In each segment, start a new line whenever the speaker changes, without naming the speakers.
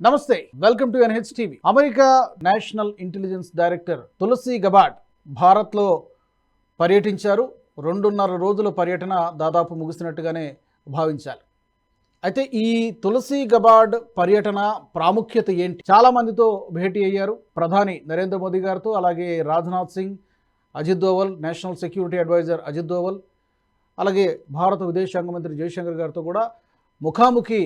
నమస్తే welcome to NH TV. America national intelligence director Tulsi Gabbard భారత్లో పర్యటించారు. రెండున్నర రోజుల పర్యటన దాదాపు ముగిసినట్టుగానే భావించాలి. అయితే ఈ తులసి గబాడ్ పర్యటన ప్రాముఖ్యత ఏంటి? చాలామందితో భేటీ అయ్యారు. ప్రధాని నరేంద్ర మోదీ గారితో అలాగే Rajnath Singh Ajit Doval national security adviser Ajit Doval అలాగే భారత విదేశాంగ మంత్రి జయశంకర్ గారితో కూడా ముఖాముఖి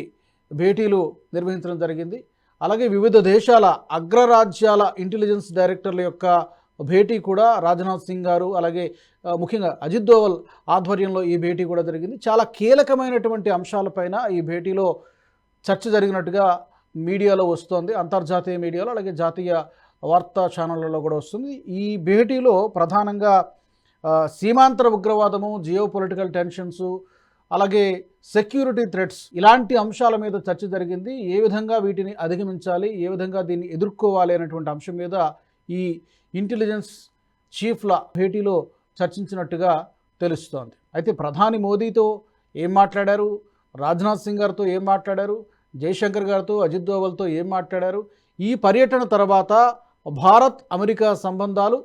భేటీలు నిర్వహించడం జరిగింది. అలాగే వివిధ దేశాల అగ్రరాజ్యాల ఇంటెలిజెన్స్ డైరెక్టర్ల యొక్క భేటీ కూడా రాజ్నాథ్ సింగ్ గారు అలాగే ముఖ్యంగా అజిత్ దోవల్ ఆధ్వర్యంలో ఈ భేటీ కూడా జరిగింది. చాలా కీలకమైనటువంటి అంశాలపైన ఈ భేటీలో చర్చ జరిగినట్టుగా మీడియాలో వస్తోంది. అంతర్జాతీయ మీడియాలో అలాగే జాతీయ వార్తా ఛానళ్ళలో కూడా వస్తుంది. ఈ భేటీలో ప్రధానంగా సీమాంతర ఉగ్రవాదము జియో పొలిటికల్ టెన్షన్స్ అలాగే సెక్యూరిటీ థ్రెట్స్ ఇలాంటి అంశాల మీద చర్చ జరిగింది. ఏ విధంగా వీటిని అధిగమించాలి? ఏ విధంగా దీన్ని ఎదుర్కోవాలి? అనేటువంటి అంశం మీద ఈ ఇంటెలిజెన్స్ చీఫ్ల భేటీలో చర్చించినట్టుగా తెలుస్తోంది. అయితే ప్రధాని మోదీతో ఏం మాట్లాడారు? రాజ్నాథ్ సింగ్ గారితో ఏం మాట్లాడారు? జయశంకర్ గారితో అజిత్ దోవల్తో ఏం మాట్లాడారు? ఈ పర్యటన తర్వాత భారత్ అమెరికా సంబంధాలు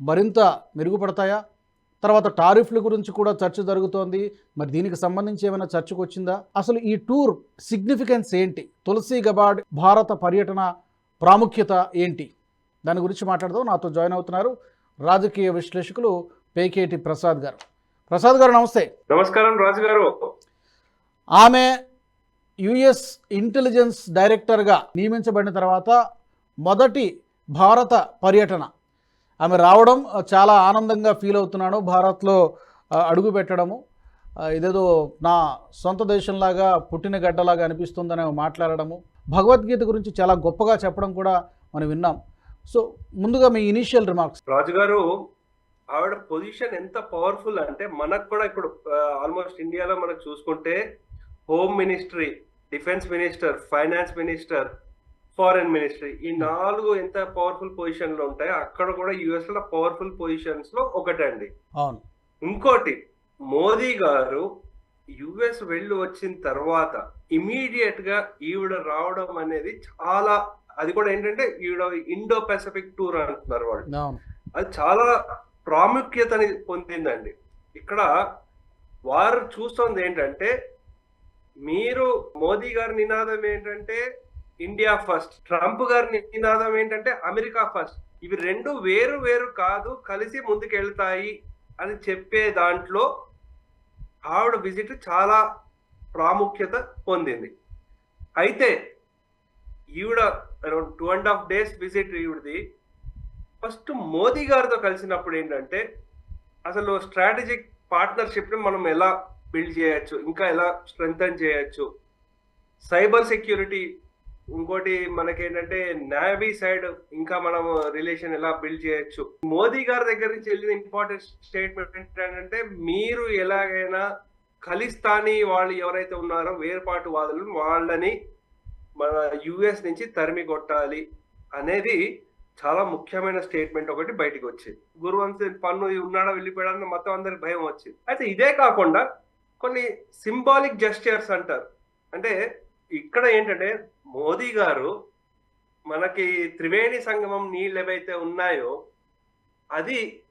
మరింత మెరుగుపడతాయా? తర్వాత టారిఫ్ల గురించి కూడా చర్చ జరుగుతోంది. మరి దీనికి సంబంధించి ఏమైనా చర్చకు వచ్చిందా? అసలు ఈ టూర్ సిగ్నిఫికెన్స్ ఏంటి? తులసి గబాడ్ భారత పర్యటన ప్రాముఖ్యత ఏంటి? దాని గురించి మాట్లాడదాం. నాతో జాయిన్ అవుతున్నారు రాజకీయ విశ్లేషకులు పేకేటి ప్రసాద్ గారు. ప్రసాద్ గారు నమస్తే.
నమస్కారం రాజు గారు.
ఆమె యుఎస్ ఇంటెలిజెన్స్ డైరెక్టర్గా నియమించబడిన తర్వాత మొదటి భారత పర్యటన ఆమె రావడం చాలా ఆనందంగా ఫీల్ అవుతున్నాను. భారత్లో అడుగు పెట్టడము ఇదేదో నా సొంత దేశంలాగా పుట్టిన గడ్డలాగా అనిపిస్తుందని మాట్లాడడము భగవద్గీత గురించి చాలా గొప్పగా చెప్పడం కూడా మనం విన్నాం. సో ముందుగా మీ ఇనీషియల్ రిమార్క్స్.
రాజుగారు ఆవిడ పొజిషన్ ఎంత పవర్ఫుల్ అంటే మనకు కూడా ఇప్పుడు ఆల్మోస్ట్ ఇండియాలో మనకు చూసుకుంటే home ministry defence minister finance minister foreign ministry. ఈ నాలుగు ఎంత పవర్ఫుల్ పొజిషన్లో ఉంటాయో అక్కడ కూడా యుఎస్లో పవర్ఫుల్ పొజిషన్స్లో ఒకటండి.
అవును.
ఇంకోటి మోదీ గారు యుఎస్ వెళ్ళి వచ్చిన తర్వాత ఇమీడియట్గా ఈవిడ రావడం అనేది చాలా అది కూడా ఏంటంటే ఈవిడ ఇండో పెసిఫిక్ టూర్ అంటున్నారు వాళ్ళు. అది చాలా ప్రాముఖ్యతని పొందిందండి. ఇక్కడ వారు చూస్తుంది ఏంటంటే మీరు మోదీ గారి నినాదం ఏంటంటే ఇండియా ఫస్ట్ ట్రంప్ గారి నినాదం ఏంటంటే అమెరికా ఫస్ట్ ఇవి రెండు వేరు వేరు కాదు కలిసి ముందుకెళ్తాయి అని చెప్పే దాంట్లో ఆవిడ విజిట్ చాలా ప్రాముఖ్యత పొందింది. అయితే ఈవిడ around two and half days visit ఈవిడది. First Modi గారితో కలిసినప్పుడు ఏంటంటే అసలు స్ట్రాటజిక్ పార్ట్నర్షిప్ని మనం ఎలా బిల్డ్ చేయొచ్చు ఇంకా ఎలా స్ట్రెంగ్తన్ చేయొచ్చు సైబర్ సెక్యూరిటీ ఇంకోటి మనకేంటంటే నావీ సైడ్ ఇంకా మనం రిలేషన్ ఎలా బిల్డ్ చేయొచ్చు. మోదీ గారి దగ్గర నుంచి వెళ్ళిన ఇంపార్టెంట్ స్టేట్మెంట్ ఏంటంటే మీరు ఎలాగైనా ఖలిస్తానీ వాళ్ళు ఎవరైతే ఉన్నారో వేర్పాటు వాదులు వాళ్ళని మన యుఎస్ నుంచి తరిమి కొట్టాలి అనేది చాలా ముఖ్యమైన స్టేట్మెంట్ ఒకటి బయటకు వచ్చింది. గురువంశ్ పన్ను ఉన్నాడా వెళ్ళిపోయాడని మొత్తం అందరికి భయం వచ్చింది. అయితే ఇదే కాకుండా కొన్ని సింబాలిక్ జస్టియర్స్ అంటారు. అంటే ఇక్కడ ఏంటంటే మోదీ గారు మనకి త్రివేణి సంగమం నీళ్ళు ఏవైతే ఉన్నాయో అది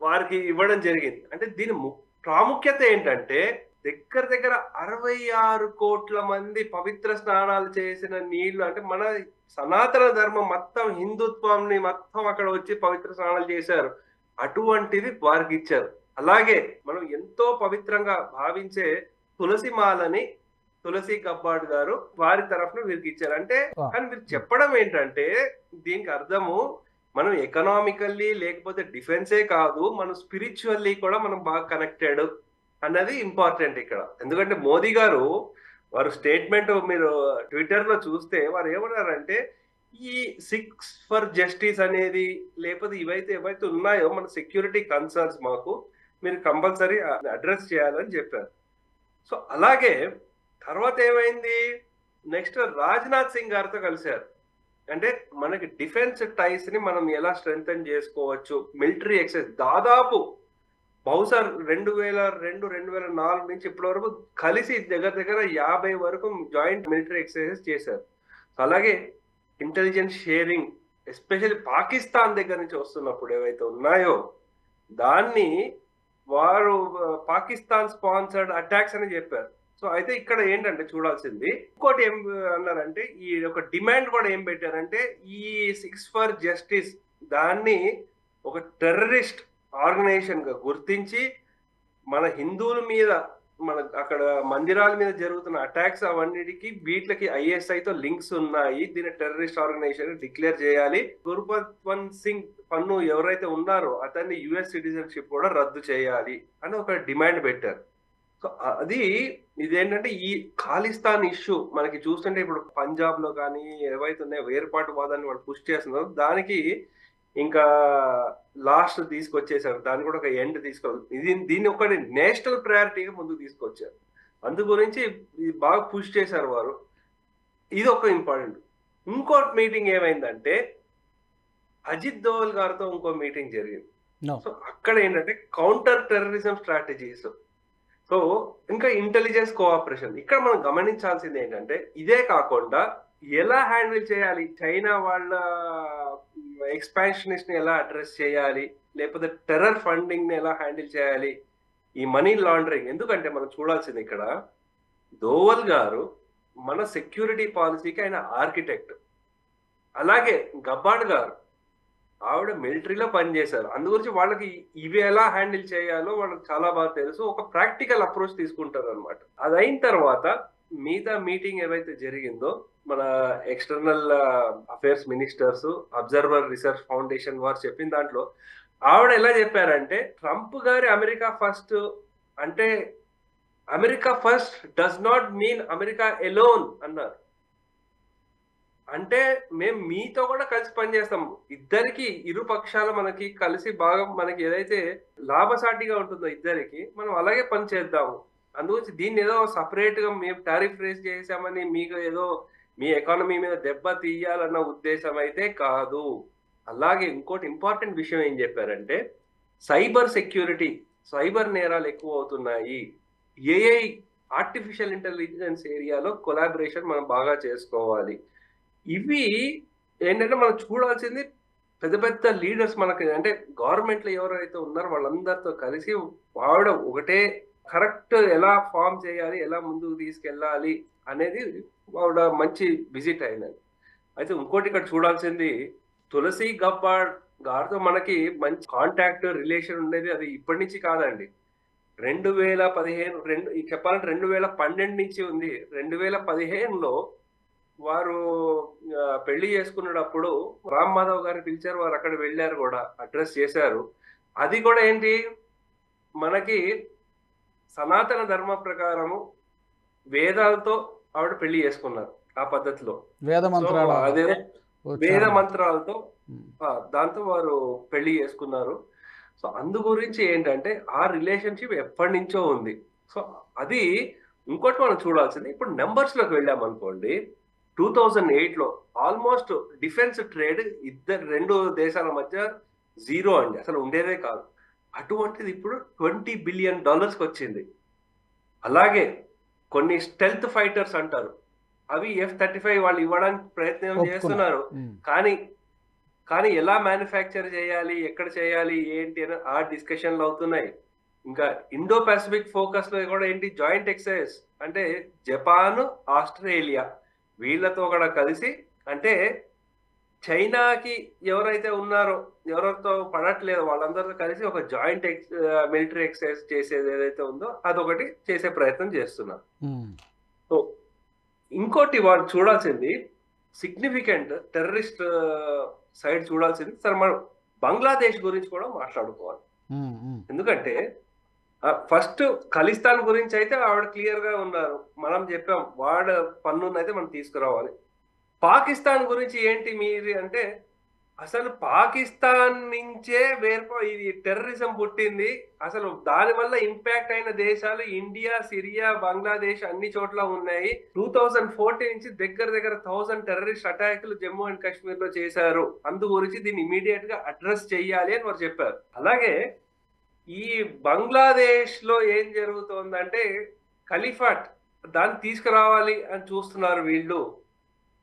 వారికి ఇవ్వడం జరిగింది. అంటే దీని ము- ప్రాముఖ్యత ఏంటంటే దగ్గర దగ్గర అరవై ఆరు కోట్ల మంది పవిత్ర స్నానాలు చేసిన నీళ్ళు అంటే మన సనాతన ధర్మం మొత్తం హిందుత్వాన్ని మొత్తం అక్కడ వచ్చి పవిత్ర స్నానాలు చేశారు. అటువంటిది వారికి ఇచ్చారు. అలాగే మనం ఎంతో పవిత్రంగా భావించే తులసి మాలని తులసి కబ్బాడ్ గారు వారి తరఫున వీరికి ఇచ్చారు. అంటే. కానీ మీరు చెప్పడం ఏంటంటే దీనికి అర్థము మనం ఎకనామికల్లీ లేకపోతే డిఫెన్సే కాదు మనం స్పిరిచువల్లీ కూడా మనం బాగా కనెక్టెడ్ అన్నది ఇంపార్టెంట్ ఇక్కడ. ఎందుకంటే మోదీ గారు వారు స్టేట్మెంట్ మీరు ట్విట్టర్లో చూస్తే వారు ఏమన్నారంటే ఈ సిక్స్ ఫర్ జస్టిస్ అనేది లేకపోతే ఇవైతే ఏవైతే ఉన్నాయో మన సెక్యూరిటీ కన్సర్న్స్ మాకు మీరు కంపల్సరీ అడ్రస్ చేయాలని చెప్పారు. సో అలాగే తర్వాత ఏమైంది నెక్స్ట్ రాజ్నాథ్ సింగ్ గారితో కలిశారు. అంటే మనకి డిఫెన్స్ టైస్ని మనం ఎలా స్ట్రెంగ్ చేసుకోవచ్చు? మిలిటరీ ఎక్సైజ్ దాదాపు బహుశా రెండు వేల రెండు రెండు వేల నాలుగు నుంచి ఇప్పటి వరకు కలిసి దగ్గర దగ్గర యాభై వరకు జాయింట్ మిలిటరీ ఎక్సర్సైజెస్ చేశారు. అలాగే ఇంటెలిజెన్స్ షేరింగ్ ఎస్పెషల్లీ పాకిస్తాన్ దగ్గర నుంచి వస్తున్నప్పుడు ఏవైతే ఉన్నాయో దాన్ని వారు పాకిస్తాన్ స్పాన్సర్డ్ అటాక్స్ అని చెప్పారు. సో అయితే ఇక్కడ ఏంటంటే చూడాల్సింది. ఇంకోటి ఏం అన్నారంటే ఈ ఒక డిమాండ్ కూడా ఏం పెట్టారంటే ఈ సిక్స్ ఫర్ జస్టిస్ దాన్ని ఒక టెర్రరిస్ట్ ఆర్గనైజేషన్గా గుర్తించి మన హిందువుల మీద మన అక్కడ మందిరాల మీద జరుగుతున్న అటాక్స్ అవన్నిటికి వీటికి ఐఎస్ఐతో లింక్స్ ఉన్నాయి. దీని టెర్రరిస్ట్ ఆర్గనైజేషన్ డిక్లేర్ చేయాలి. గురుపత్వన్ సింగ్ పన్ను ఎవరైతే ఉన్నారో అతన్ని యుఎస్ సిటిజన్షిప్ కూడా రద్దు చేయాలి అని ఒక డిమాండ్ పెట్టారు. సో అది ఇదేంటంటే ఈ ఖాళిస్తాన్ ఇష్యూ మనకి చూస్తుంటే ఇప్పుడు పంజాబ్లో కానీ ఏవైతే ఉన్నాయో వేర్పాటు వాదాన్ని వాళ్ళు పుష్ చేస్తున్నారో దానికి ఇంకా లాస్ట్ తీసుకొచ్చేసారు. దాన్ని కూడా ఒక ఎండ్ తీసుకోవాలి. ఇది దీన్ని ఒకటి నేషనల్ ప్రయారిటీగా ముందుకు తీసుకొచ్చారు. అందు గురించి ఇది బాగా పుష్ చేశారు వారు. ఇది ఒక ఇంపార్టెంట్. ఇంకో మీటింగ్ ఏమైందంటే అజిత్ దోవల్ గారితో ఇంకో మీటింగ్ జరిగింది. సో అక్కడ ఏంటంటే కౌంటర్ టెర్రరిజం స్ట్రాటజీస్. సో ఇంకా ఇంటెలిజెన్స్ కోఆపరేషన్ ఇక్కడ మనం గమనించాల్సింది ఏంటంటే ఇదే కాకుండా ఎలా హ్యాండిల్ చేయాలి? చైనా వాళ్ళ ఎక్స్పాన్షనిస్ట్ని ఎలా అడ్రస్ చేయాలి? లేకపోతే టెర్రర్ ఫండింగ్ని ఎలా హ్యాండిల్ చేయాలి? ఈ మనీ లాండరింగ్ ఎందుకంటే మనం చూడాల్సింది ఇక్కడ దోవల్ గారు మన సెక్యూరిటీ పాలసీకి ఆయన ఆర్కిటెక్ట్ అలాగే గబ్బాడ్ గారు ఆవిడ మిలిటరీలో పనిచేశారు. అందు గురించి వాళ్ళకి ఇవి ఎలా హ్యాండిల్ చేయాలో వాళ్ళకి చాలా బాగా తెలుసు. ఒక ప్రాక్టికల్ అప్రోచ్ తీసుకుంటారు అనమాట అది అయిన తర్వాత మిగతా మీటింగ్ ఏవైతే జరిగిందో మన external affairs ministers observer research foundation వారు చెప్పిన దాంట్లో ఆవిడ ఎలా చెప్పారంటే ట్రంప్ గారి అమెరికా ఫస్ట్ అంటే America first does not mean America alone అన్నారు. అంటే మేము మీతో కూడా కలిసి పనిచేస్తాం. ఇద్దరికి ఇరు పక్షాలు మనకి కలిసి బాగా మనకి ఏదైతే లాభసాటిగా ఉంటుందో ఇద్దరికి మనం అలాగే పని చేద్దాము. అందుగురించి దీన్ని ఏదో సపరేట్గా మేము టారిఫ్ రేస్ చేసామని మీకు ఏదో మీ ఎకానమీ మీద దెబ్బ తీయాలన్న ఉద్దేశం అయితే కాదు. అలాగే ఇంకోటి ఇంపార్టెంట్ విషయం ఏం చెప్పారంటే సైబర్ సెక్యూరిటీ సైబర్ నేరాలు ఎక్కువ అవుతున్నాయి ఏఐ ఆర్టిఫిషియల్ ఇంటెలిజెన్స్ ఏరియాలో కొలాబరేషన్ మనం బాగా చేసుకోవాలి. ఇవి ఏంటంటే మనం చూడాల్సింది పెద్ద పెద్ద లీడర్స్ మనకి అంటే గవర్నమెంట్లో ఎవరైతే ఉన్నారో వాళ్ళందరితో కలిసి వాడ ఒకటే కరెక్ట్ ఎలా ఫామ్ చేయాలి ఎలా ముందుకు తీసుకెళ్ళాలి అనేది వాడ మంచి విజిట్ అయినది. అయితే ఇంకోటి ఇక్కడ చూడాల్సింది తులసి గబ్బాడ్ గారితో మనకి మంచి కాంటాక్ట్ రిలేషన్ ఉండేది అది ఇప్పటి నుంచి కాదండి. రెండు వేల పదిహేను రెండు ఈ చెప్పాలంటే రెండు వేల పన్నెండు నుంచి ఉంది. రెండు వేల పదిహేనులో వారు పెళ్ళి చేసుకున్నప్పుడు రామ్ మాధవ్ గారిని పిలిచారు వారు అక్కడ వెళ్ళారు కూడా అడ్రస్ చేశారు. అది కూడా ఏంటి? మనకి సనాతన ధర్మ ప్రకారము వేదాలతో ఆవిడ పెళ్ళి చేసుకున్నారు ఆ పద్ధతిలో.
వేద మంత్రాలు
అదే వేద. మంత్రాలతో దాంతో వారు పెళ్ళి చేసుకున్నారు. సో అందు గురించి ఏంటంటే ఆ రిలేషన్షిప్ ఎప్పటి నుంచో ఉంది. సో అది ఇంకోటి మనం చూడాల్సింది ఇప్పుడు నెంబర్స్లోకి వెళ్ళాం అనుకోండి టూ థౌజండ్ ఎయిట్లో ఆల్మోస్ట్ డిఫెన్స్ ట్రేడ్ ఇద్దరు రెండు దేశాల మధ్య జీరో అండి. అసలు ఉండేదే కాదు. అటువంటిది ఇప్పుడు ట్వంటీ బిలియన్ డాలర్స్కి వచ్చింది. అలాగే కొన్ని స్టెల్త్ ఫైటర్స్ అంటారు. అవి ఎఫ్ థర్టీ ఫైవ్ వాళ్ళు ఇవ్వడానికి ప్రయత్నం. చేస్తున్నారు. కానీ కానీ ఎలా మ్యానుఫ్యాక్చర్ చేయాలి ఎక్కడ చేయాలి ఏంటి అని ఆ డిస్కషన్లు అవుతున్నాయి. ఇంకా ఇండో పసిఫిక్ ఫోకస్లో కూడా ఏంటి? జాయింట్ ఎక్సైజ్ అంటే జపాన్ ఆస్ట్రేలియా. వీళ్ళతో కూడా కలిసి అంటే చైనాకి ఎవరైతే ఉన్నారో ఎవరితో పడట్లేదు వాళ్ళందరితో కలిసి ఒక జాయింట్ ఎక్స్ మిలిటరీ ఎక్సైజ్ చేసేది ఏదైతే ఉందో అదొకటి చేసే ప్రయత్నం చేస్తున్నారు. సో ఇంకోటి వాళ్ళు చూడాల్సింది సిగ్నిఫికెంట్ టెర్రరిస్ట్ సైడ్ చూడాల్సింది సరే మనం బంగ్లాదేశ్ గురించి కూడా మాట్లాడుకోవాలి. ఎందుకంటే ఫస్ట్ ఖలిస్తాన్ గురించి అయితే ఆవిడ క్లియర్గా ఉన్నారు. మనం చెప్పాం వాడ పన్నును అయితే మనం తీసుకురావాలి. పాకిస్తాన్ గురించి ఏంటి మీరు అంటే అసలు పాకిస్తాన్ నుంచే వేర్పా ఇది టెర్రరిజం పుట్టింది. అసలు దాని వల్ల ఇంపాక్ట్ అయిన దేశాలు ఇండియా సిరియా బంగ్లాదేశ్ అన్ని చోట్ల ఉన్నాయి. టూ థౌజండ్ ఫోర్టీన్ నుంచి దగ్గర దగ్గర థౌసండ్ టెర్రరిస్ట్ అటాక్లు జమ్మూ అండ్ కాశ్మీర్లో చేశారు. అందు గురించి దీన్ని ఇమీడియట్గా అడ్రస్ చెయ్యాలి అని వారు చెప్పారు. అలాగే ఈ బంగ్లాదేశ్లో ఏం జరుగుతోందంటే ఖలీఫాట్ దాన్ని తీసుకురావాలి అని చూస్తున్నారు వీళ్ళు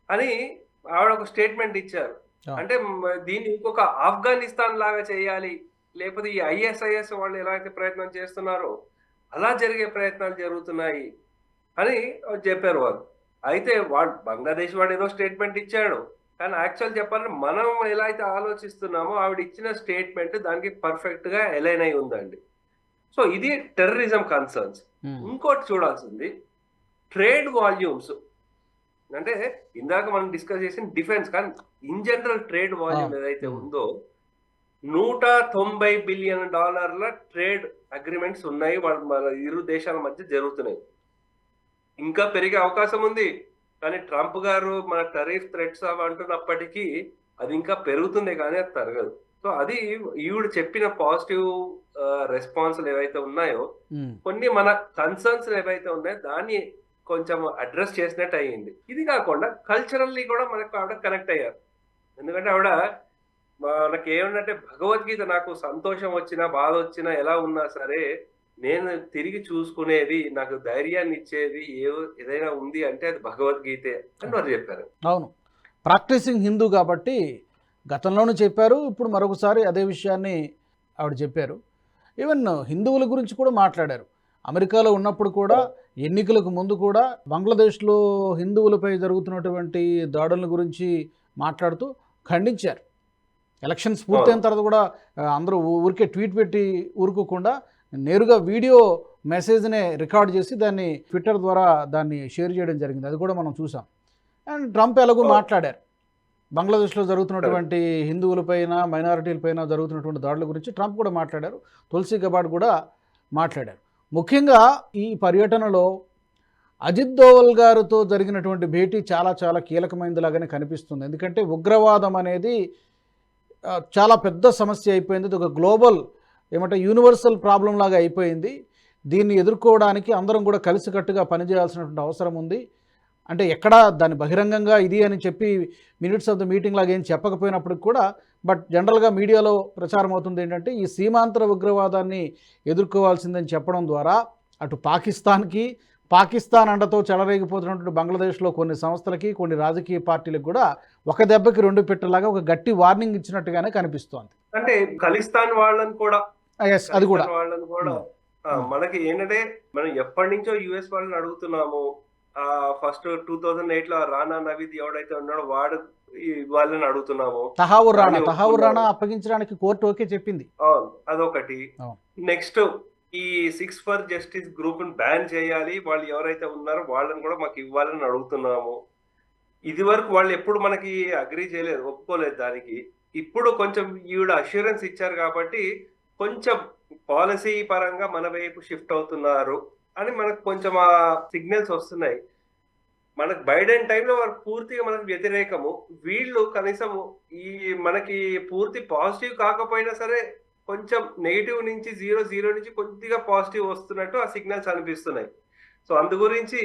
అని ఆవిడ ఒక స్టేట్మెంట్ ఇచ్చారు. అంటే దీన్ని ఇంకొక ఆఫ్ఘనిస్తాన్ లాగా చేయాలి లేకపోతే ఈ ఐఎస్ఐఎస్ వాళ్ళు ఎలా అయితే ప్రయత్నం చేస్తున్నారో అలా జరిగే ప్రయత్నాలు జరుగుతున్నాయి అని చెప్పారు వాళ్ళు. అయితే వాడు బంగ్లాదేశ్ వాడు ఏదో స్టేట్మెంట్ ఇచ్చాడు. కానీ యాక్చువల్ చెప్పాలంటే మనం ఎలా అయితే ఆలోచిస్తున్నామో ఆవిడ ఇచ్చిన స్టేట్మెంట్ దానికి పర్ఫెక్ట్గా ఎలైన్ అయి ఉందండి. సో ఇది టెర్రరిజం కన్సర్న్స్
ఉమ్,
ఇంకోటి చూడాల్సింది ట్రేడ్ వాల్యూమ్స్ అంటే ఇందాక మనం డిస్కస్ చేసిన డిఫెన్స్ కానీ ఇన్ జనరల్ ట్రేడ్ వాల్యూమ్. ఏదైతే
Hmm.
ఉందో నూట తొంభై బిలియన్ డాలర్ల ట్రేడ్ అగ్రిమెంట్స్ ఉన్నాయి వాళ్ళ ఇరు దేశాల మధ్య జరుగుతున్నాయి. ఇంకా పెరిగే అవకాశం ఉంది. కానీ ట్రంప్ గారు మన టరీఫ్ థ్రెట్స్ అవి అంటున్నప్పటికీ అది ఇంకా పెరుగుతుంది కానీ అది తరగదు సో అది ఈవిడ చెప్పిన పాజిటివ్ రెస్పాన్స్లు ఏవైతే ఉన్నాయో కొన్ని మన కన్సర్న్స్ ఏవైతే ఉన్నాయో దాన్ని కొంచెం అడ్రస్ చేసినట్టు అయ్యింది. ఇది కాకుండా కల్చరల్లీ కూడా మనకు ఆవిడ కనెక్ట్ అయ్యారు. ఎందుకంటే ఆవిడ మనకి ఏమంటే భగవద్గీత నాకు సంతోషం వచ్చినా బాధ వచ్చినా ఎలా ఉన్నా సరే నేను తిరిగి చూసుకునేది నాకు ధైర్యాన్ని ఇచ్చేది ఏ ఏదైనా ఉంది అంటే అది భగవద్గీతే అని వారు చెప్పారు.
అవును. ప్రాక్టీసింగ్ హిందూ కాబట్టి గతంలోనూ చెప్పారు ఇప్పుడు మరొకసారి అదే విషయాన్ని ఆవిడ చెప్పారు. ఈవెన్ హిందువుల గురించి కూడా మాట్లాడారు. అమెరికాలో ఉన్నప్పుడు కూడా ఎన్నికలకు ముందు కూడా బంగ్లాదేశ్లో హిందువులపై జరుగుతున్నటువంటి దాడుల గురించి మాట్లాడుతూ ఖండించారు. ఎలక్షన్స్ పూర్తయిన తర్వాత కూడా అందరూ ఊరికే ట్వీట్ పెట్టి ఊరుకోకుండా నేరుగా వీడియో మెసేజ్నే రికార్డ్ చేసి దాన్ని ట్విట్టర్ ద్వారా దాన్ని షేర్ చేయడం జరిగింది. అది కూడా మనం చూసాం. అండ్ ట్రంప్ ఎలాగో. మాట్లాడారు. బంగ్లాదేశ్లో జరుగుతున్నటువంటి హిందువులపైన మైనారిటీలపైన జరుగుతున్నటువంటి దాడుల గురించి ట్రంప్ కూడా మాట్లాడారు. తులసి గబాడ్ కూడా మాట్లాడారు. ముఖ్యంగా ఈ పర్యటనలో అజిత్ దోవల్ గారితో జరిగినటువంటి భేటీ చాలా చాలా కీలకమైనదిలాగానే కనిపిస్తుంది. ఎందుకంటే ఉగ్రవాదం అనేది చాలా పెద్ద సమస్య అయిపోయింది. ఒక గ్లోబల్ ఏమంటే యూనివర్సల్ ప్రాబ్లం లాగా అయిపోయింది. దీన్ని ఎదుర్కోవడానికి అందరం కూడా కలిసికట్టుగా పనిచేయాల్సినటువంటి అవసరం ఉంది. అంటే ఎక్కడా దాన్ని బహిరంగంగా ఇది అని చెప్పి మినిట్స్ ఆఫ్ ద మీటింగ్ లాగా ఏం చెప్పకపోయినప్పటికి కూడా బట్ జనరల్గా మీడియాలో ప్రచారం అవుతుంది ఏంటంటే ఈ సీమాంతర ఉగ్రవాదాన్ని ఎదుర్కోవాల్సిందని చెప్పడం ద్వారా అటు పాకిస్తాన్కి పాకిస్తాన్ అండతో చెలరేగిపోతున్నటువంటి బంగ్లాదేశ్లో కొన్ని సంస్థలకి కొన్ని రాజకీయ పార్టీలకు కూడా ఒక దెబ్బకి రెండు పెట్టేలాగా ఒక గట్టి వార్నింగ్ ఇచ్చినట్టుగానే కనిపిస్తోంది.
అంటే ఖలిస్తాన్ వాళ్ళని కూడా
అది కూడా
వాళ్ళని కూడా ఆ,
Hmm.
మనకి ఏంటంటే మనం ఎప్పటి నుంచో యుఎస్ వాళ్ళని అడుగుతున్నాము ఆ ఫస్ట్ టూ థౌజండ్ ఎయిట్లో రానా నవీద్ ఎవడైతే ఉన్నాడో వాడు వాళ్ళని అడుగుతున్నాము
తహావుర్ రాణా తహావుర్ రాణా. అప్పగించడానికి కోర్టు ఓకే చెప్పింది
అదొకటి
అవును.
నెక్స్ట్ ఈ Sikhs for Justice group ban చేయాలి వాళ్ళు ఎవరైతే ఉన్నారో వాళ్ళని కూడా మాకు ఇవ్వాలని అడుగుతున్నాము ఇది వరకు వాళ్ళు ఎప్పుడు మనకి అగ్రీ చేయలేదు ఒప్పుకోలేదు దానికి ఇప్పుడు కొంచెం ఈవిడ అష్యూరెన్స్ ఇచ్చారు కాబట్టి కొంచెం పాలసీ పరంగా మన వైపు షిఫ్ట్ అవుతున్నారు అని మనకు కొంచెం ఆ సిగ్నల్స్ వస్తున్నాయి. మనకు బైడెన్ టైంలో వారు పూర్తిగా మనకు వ్యతిరేకము. వీళ్ళు కనీసం ఈ మనకి పూర్తి పాజిటివ్ కాకపోయినా సరే కొంచెం నెగిటివ్ నుంచి జీరో జీరో నుంచి కొద్దిగా పాజిటివ్ వస్తున్నట్టు ఆ సిగ్నల్స్ అనిపిస్తున్నాయి. సో అందు గురించి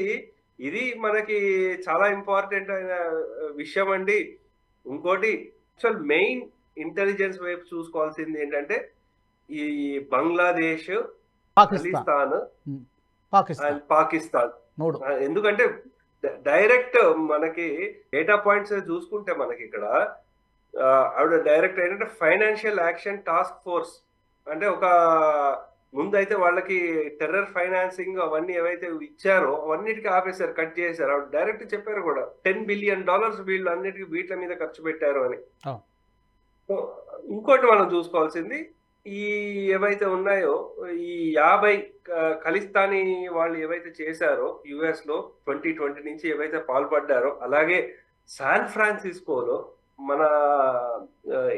ఇది మనకి చాలా ఇంపార్టెంట్ అయిన విషయం అండి. ఇంకోటి అసలు మెయిన్ ఇంటెలిజెన్స్ వైపు చూసుకోవాల్సింది ఏంటంటే ఈ బంగ్లాదేశ్
పాకిస్తాన్. పాకిస్తాన్.
పాకిస్తాన్. ఎందుకంటే డైరెక్ట్ మనకి డేటా పాయింట్స్ చూసుకుంటే మనకి ఇక్కడ ఆవిడ డైరెక్ట్ ఏంటంటే ఫైనాన్షియల్ యాక్షన్ టాస్క్ ఫోర్స్. అంటే ఒక ముందైతే వాళ్ళకి టెర్రర్ ఫైనాన్సింగ్ అవన్నీ ఏవైతే ఇచ్చారో అవన్నిటికీ ఆపేశారు కట్ చేశారు. ఆవిడ డైరెక్ట్ చెప్పారు కూడా టెన్ బిలియన్ డాలర్స్ వీళ్ళు అన్నిటికీ వీటి మీద ఖర్చు పెట్టారు అని. ఇంకోటి మనం చూసుకోవాల్సింది ఈ ఏవైతే ఉన్నాయో ఈ యాభై ఖలిస్తానీ వాళ్ళు ఏవైతే చేశారో యుఎస్లో ట్వంటీ ట్వంటీ నుంచి ఏవైతే పాల్పడ్డారో అలాగే శాన్ ఫ్రాన్సిస్కోలో మన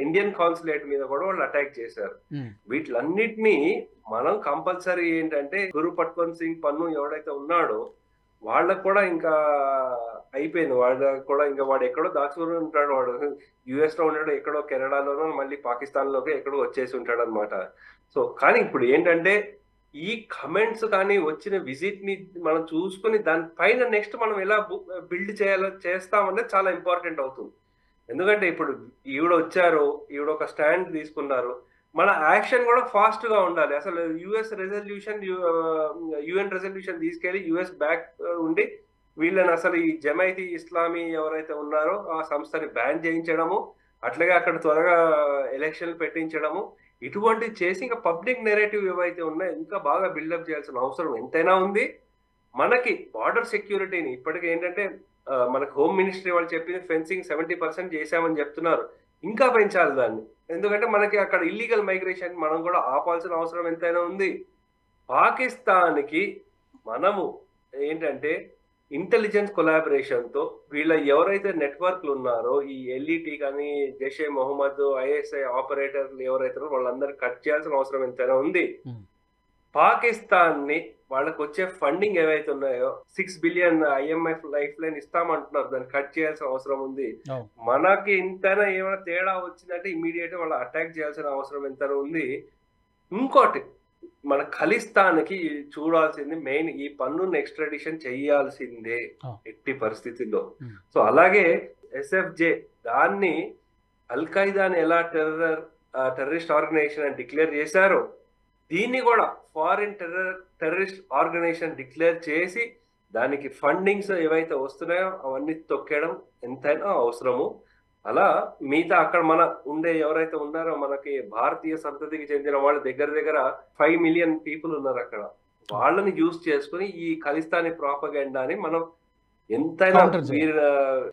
ఇండియన్ కాన్సులేట్ మీద కూడా వాళ్ళు అటాక్ చేశారు. వీటిలన్నిటినీ మనం కంపల్సరీ ఏంటంటే గురు పట్వన్ సింగ్ పన్ను ఎవడైతే ఉన్నాడో వాళ్ళకు కూడా ఇంకా అయిపోయింది. వాడు కూడా ఇంకా వాడు ఎక్కడో దాచుకుని ఉంటాడు వాడు. యుఎస్లో ఉన్నాడు ఎక్కడో కెనడాలోనో మళ్ళీ పాకిస్తాన్లోకి ఎక్కడో వచ్చేసి ఉంటాడు అనమాట సో కానీ ఇప్పుడు ఏంటంటే ఈ కమెంట్స్ కానీ వచ్చిన విజిట్ని మనం చూసుకుని దానిపైన నెక్స్ట్ మనం ఎలా బిల్డ్ చేయాలో చేస్తామనేది చాలా ఇంపార్టెంట్ అవుతుంది. ఎందుకంటే ఇప్పుడు ఈవిడ వచ్చారు ఈవిడ ఒక స్టాండ్ తీసుకున్నారు. మన యాక్షన్ కూడా ఫాస్ట్గా ఉండాలి. అసలు యుఎస్ రెజల్యూషన్ యుఎన్ రెజల్యూషన్ తీసుకెళ్ళి యుఎస్ బ్యాక్ ఉండి వీళ్ళని అసలు ఈ జమైతీ ఇస్లామీ ఎవరైతే ఉన్నారో ఆ సంస్థని బ్యాన్ చేయించడము అట్లాగే అక్కడ త్వరగా ఎలక్షన్లు పెట్టించడము ఇటువంటి చేసి ఇంకా పబ్లిక్ నెరేటివ్ ఏవైతే ఉన్నాయో ఇంకా బాగా బిల్డప్ చేయాల్సిన అవసరం ఎంతైనా ఉంది. మనకి బార్డర్ సెక్యూరిటీని ఇప్పటికి ఏంటంటే మనకు మనకి హోమ్ మినిస్ట్రీ వాళ్ళు చెప్పింది ఫెన్సింగ్ సెవెంటీ పర్సెంట్ చేశామని చెప్తున్నారు. ఇంకా పెంచాలి దాన్ని. ఎందుకంటే మనకి అక్కడ ఇల్లీగల్ మైగ్రేషన్ మనం కూడా ఆపాల్సిన అవసరం ఎంతైనా ఉంది. పాకిస్తాన్కి మనము ఏంటంటే ఇంటెలిజెన్స్ కొలాబరేషన్తో వీళ్ళ ఎవరైతే నెట్వర్క్లు ఉన్నారో ఈ ఎల్ఈటి కానీ జైషే మొహమ్మద్ ఐఎస్ఐ ఆపరేటర్లు ఎవరైతే వాళ్ళందరూ కట్ చేయాల్సిన అవసరం ఎంతైనా ఉంది
Hmm.
పాకిస్తాన్ని వాళ్ళకి వచ్చే ఫండింగ్ ఏవైతే ఉన్నాయో six billion IMF lifeline ఇస్తామంటున్నారు దాన్ని కట్ చేయాల్సిన అవసరం ఉంది. మనకి ఇంతైనా ఏమైనా తేడా వచ్చిందంటే ఇమీడియట్ వాళ్ళు అటాక్ చేయాల్సిన అవసరం ఎంతైనా ఉంది ఇంకోటి మన ఖలిస్తాన్కి చూడాల్సింది మెయిన్ ఈ పన్నును ఎక్స్ట్రాడిషన్ చేయాల్సిందే. ఎట్టి పరిస్థితుల్లో. సో అలాగే ఎస్ఎఫ్జే దాన్ని అల్ ఖైదాని ఎలా టెర్రర్ టెర్రరిస్ట్ ఆర్గనైజేషన్ అని డిక్లేర్ చేశారో దీన్ని కూడా foreign terror terrorist organisation declare చేసి దానికి ఫండింగ్స్ ఏవైతే వస్తున్నాయో అవన్నీ తొక్కేయడం ఎంతైనా అవసరము అలా మిగతా అక్కడ మన ఉండే ఎవరైతే ఉన్నారో మనకి భారతీయ సంతతికి చెందిన వాళ్ళు దగ్గర దగ్గర ఫైవ్ మిలియన్ పీపుల్ ఉన్నారు అక్కడ. వాళ్ళని యూజ్ చేసుకుని ఈ ఖలిస్తానీ ప్రాపగెండాని మనం ఎంతైనా. వీళ్ళ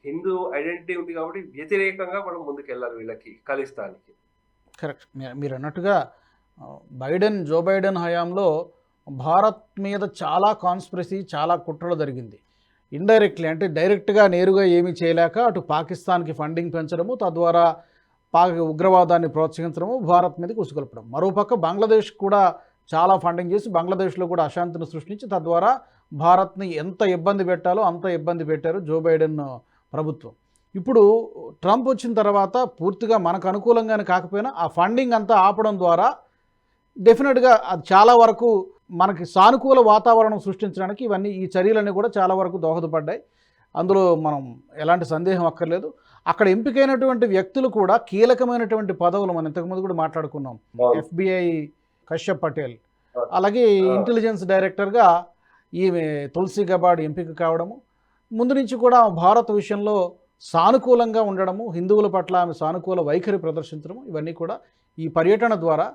హిందూ ఐడెంటిటీ ఉంది కాబట్టి వ్యతిరేకంగా మనం ముందుకెళ్ళాలి వీళ్ళకి ఖలిస్తాన్కి.
కరెక్ట్ మీరు అన్నట్టుగా బైడెన్ జో బైడెన్ హయాంలో భారత్ మీద చాలా కాన్స్పిరసీ చాలా కుట్రలు జరిగింది. ఇండైరెక్ట్లీ అంటే డైరెక్ట్గా నేరుగా ఏమీ చేయలేక అటు పాకిస్తాన్కి ఫండింగ్ పెంచడము తద్వారా పాక ఉగ్రవాదాన్ని ప్రోత్సహించడము భారత్ మీదకి ఉసుగొల్పడం. మరోపక్క బంగ్లాదేశ్ కూడా చాలా ఫండింగ్ చేసి బంగ్లాదేశ్లో కూడా అశాంతిని సృష్టించి తద్వారా భారత్ని ఎంత ఇబ్బంది పెట్టాలో అంత ఇబ్బంది పెట్టారు జో బైడెన్ ప్రభుత్వం. ఇప్పుడు ట్రంప్ వచ్చిన తర్వాత పూర్తిగా మనకు అనుకూలంగానే కాకపోయినా ఆ ఫండింగ్ అంతా ఆపడం ద్వారా డెఫినెట్గా అది చాలా వరకు మనకి సానుకూల వాతావరణం సృష్టించడానికి ఇవన్నీ ఈ చర్యలన్నీ కూడా చాలా వరకు దోహదపడ్డాయి. అందులో మనం ఎలాంటి సందేహం అక్కర్లేదు. అక్కడ ఎంపికైనటువంటి వ్యక్తులు కూడా కీలకమైనటువంటి పదవులు మనం ఇంతకుముందు కూడా మాట్లాడుకున్నాం. ఎఫ్బిఐ కశ్యప్ పటేల్. అలాగే ఇంటెలిజెన్స్ డైరెక్టర్గా ఈమె తులసి గబాడ్ ఎంపిక కావడము. ముందు నుంచి కూడా భారత్ విషయంలో సానుకూలంగా ఉండడము హిందువుల పట్ల ఆమె సానుకూల వైఖరి ప్రదర్శించడము ఇవన్నీ కూడా ఈ పర్యటన ద్వారా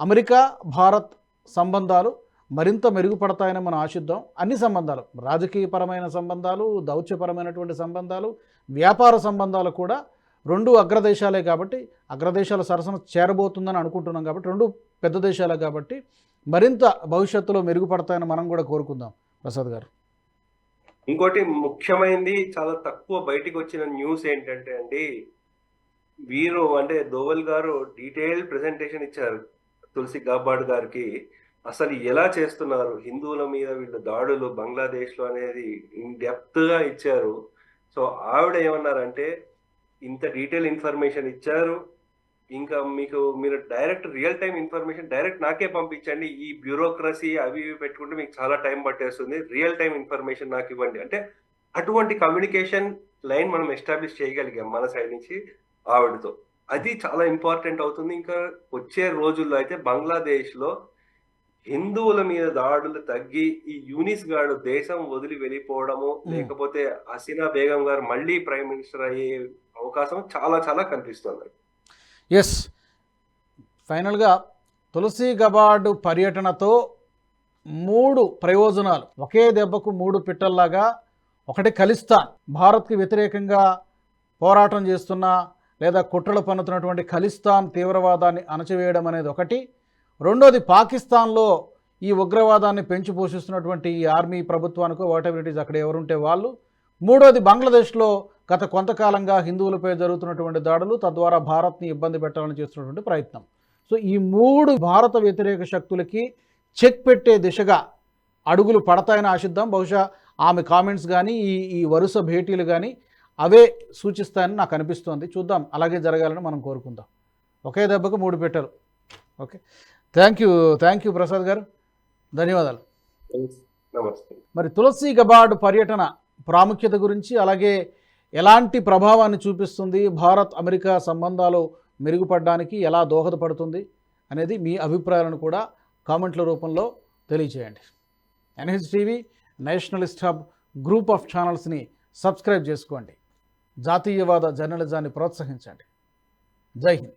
అమెరికా భారత్ సంబంధాలు మరింత మెరుగుపడతాయని మనం ఆశిద్దాం. అన్ని సంబంధాలు రాజకీయపరమైన సంబంధాలు దౌత్యపరమైనటువంటి సంబంధాలు వ్యాపార సంబంధాలు కూడా రెండు అగ్రదేశాలే కాబట్టి అగ్రదేశాల సరసన చేరబోతుందని అనుకుంటున్నాం కాబట్టి రెండు పెద్ద దేశాలే కాబట్టి మరింత భవిష్యత్తులో మెరుగుపడతాయని మనం కూడా కోరుకుందాం. ప్రసాద్ గారు.
ఇంకోటి ముఖ్యమైనది చాలా తక్కువ బయటికి వచ్చిన న్యూస్ ఏంటంటే అండి వీరు అంటే దోవల్ గారు డీటెయిల్ ప్రెజెంటేషన్ ఇచ్చారు తులసి గాబాడ్ గారికి. అసలు ఎలా చేస్తున్నారు? హిందువుల మీద వీళ్ళు దాడులు బంగ్లాదేశ్లో అనేది ఇన్ డెప్త్గా ఇచ్చారు. సో ఆవిడ ఏమన్నారంటే ఇంత డీటెయిల్ ఇన్ఫర్మేషన్ ఇచ్చారు. ఇంకా మీకు మీరు direct real time information direct నాకే పంపించండి. ఈ బ్యూరోక్రసీ అవి ఇవి పెట్టుకుంటే మీకు చాలా టైం పట్టేస్తుంది. రియల్ టైం ఇన్ఫర్మేషన్ నాకు ఇవ్వండి. అంటే అటువంటి కమ్యూనికేషన్ లైన్ మనం ఎస్టాబ్లిష్ చేయగలిగాం మన సైడ్ నుంచి ఆవిడతో. అది చాలా ఇంపార్టెంట్ అవుతుంది. ఇంకా వచ్చే రోజుల్లో అయితే బంగ్లాదేశ్లో హిందువుల మీద దాడులు తగ్గి ఈ యూనిస్ గాడు దేశం వదిలి వెళ్ళిపోవడము లేకపోతే హసీనా బేగం గారు మళ్ళీ ప్రైమ్ మినిస్టర్ అయ్యే అవకాశం చాలా చాలా కనిపిస్తుంది.
ఎస్ ఫైనల్గా తులసి గబార్డు పర్యటనతో మూడు ప్రయోజనాలు. ఒకే దెబ్బకు మూడు పిట్టల్లాగా ఒకటి ఖలిస్తాన్. భారత్కి వ్యతిరేకంగా పోరాటం చేస్తున్న లేదా కుట్రలు పన్నుతున్నటువంటి ఖలిస్తాన్ తీవ్రవాదాన్ని అణచివేయడం అనేది ఒకటి. రెండోది పాకిస్తాన్లో ఈ ఉగ్రవాదాన్ని పెంచి పోషిస్తున్నటువంటి ఈ ఆర్మీ ప్రభుత్వానికో వాట్ ఇట్ ఈస్ అక్కడ ఎవరుంటే వాళ్ళు. మూడోది బంగ్లాదేశ్లో గత కొంతకాలంగా హిందువులపై జరుగుతున్నటువంటి దాడులు తద్వారా భారత్ని ఇబ్బంది పెట్టాలని చేస్తున్నటువంటి ప్రయత్నం. సో ఈ మూడు భారత వ్యతిరేక శక్తులకి చెక్ పెట్టే దిశగా అడుగులు పడతాయని ఆశిద్దాం. బహుశా ఆమె కామెంట్స్ కానీ ఈ ఈ వరుస భేటీలు కానీ అవే సూచిస్తాయని నాకు అనిపిస్తోంది. చూద్దాం అలాగే జరగాలని మనం కోరుకుందాం. ఒకే దెబ్బకు మూడు పెట్టరు. Okay. Thank you thank you Prasad గారు. ధన్యవాదాలు.
నమస్తే
మరి తులసి గబార్డ్ పర్యటన ప్రాముఖ్యత గురించి అలాగే ఎలాంటి ప్రభావాన్ని చూపిస్తుంది భారత్ అమెరికా సంబంధాలు మెరుగుపడడానికి ఎలా దోహదపడుతుంది అనేది మీ అభిప్రాయాలను కూడా కామెంట్ల రూపంలో తెలియచేయండి. NH TV nationalist hub group of ఛానల్స్ని subscribe చేసుకోండి. జాతీయవాద జర్నలిజాన్ని ప్రోత్సహించండి. జై హింద్.